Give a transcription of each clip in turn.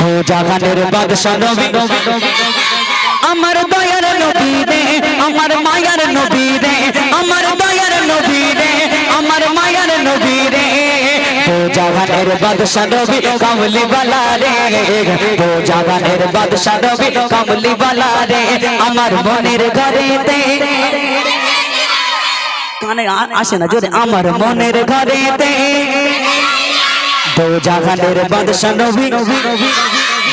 দু জাহানের বাদশা নবী। আমার দয়ার নবী রে, আমার মায়ার নবী রে, আমার দয়ার নবী রে, আমার মায়ার নবী রে। দু জাহানের বাদশা নবী কামলি বালা রে। দু জাহানের বাদশা নবী কামলি বালা রে, আমার মনের ঘরেতে। কানে আ- আসে না, জোরে, আমার মনের ঘরেতে। দো জাহানের বাদশা নবী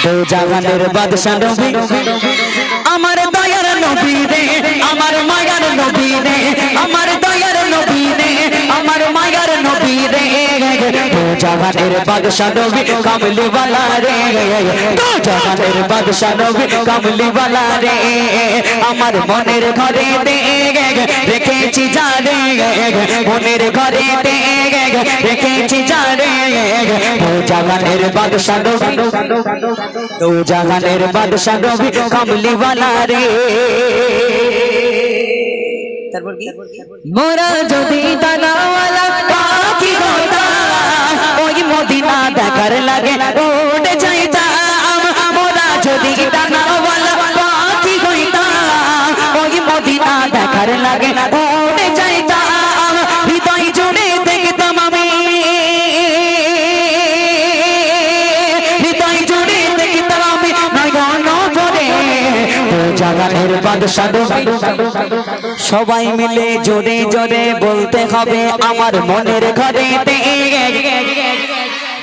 দো জাহানের বাদশা নবী। আমার দয়ার নবী রে আমার মায়ার নবী রে আমার দয়ার নবী রে আমার মায়ার নবী রে দো জাহানের নবী কামলি বালা রে। দো জাহানের নবী কামলি বালা রে। আমার মনের ঘরে দে রেখেছি জানে। মনের ঘরে দে রেখেছি জানে। জাহানের বাদশা নবী। দো জাহানের বাদশা নবী কামলি বালা রে তারপর কি? মোরা যদি দানাওয়ালা পাখি হতাম ওই মদিনা দেখার লাগে। উড়ে যাইতাম মোরা যদি দানাওয়ালা জাগানের বাদশা সবাই মিলে জোরে জোরে বলতে হবে, আমার মনের ঘরে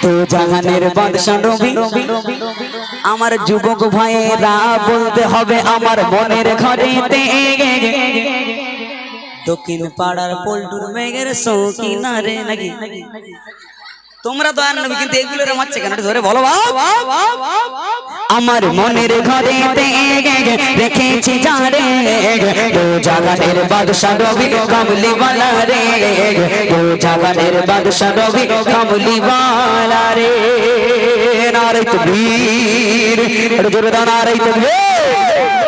তো জাহানের বাদশা নবী আমার যুবক ভাইয়েরা বলতে হবে, আমার মনের ঘরে দক্ষিণ পাড়ার পল্টুর মেঘের সৌকিনা রে নাকি? তোমরা তো আর নবী, কিন্তু এগুলো মারছে কেন ধরে বলো আমার মনের ঘরে দু জাগানের বাদশা রবি কামলি বালা রে। দু জাগানের বাদশা রবি কামলি বালা রে। নারে তকবীর। জোরে নারে তকবীর।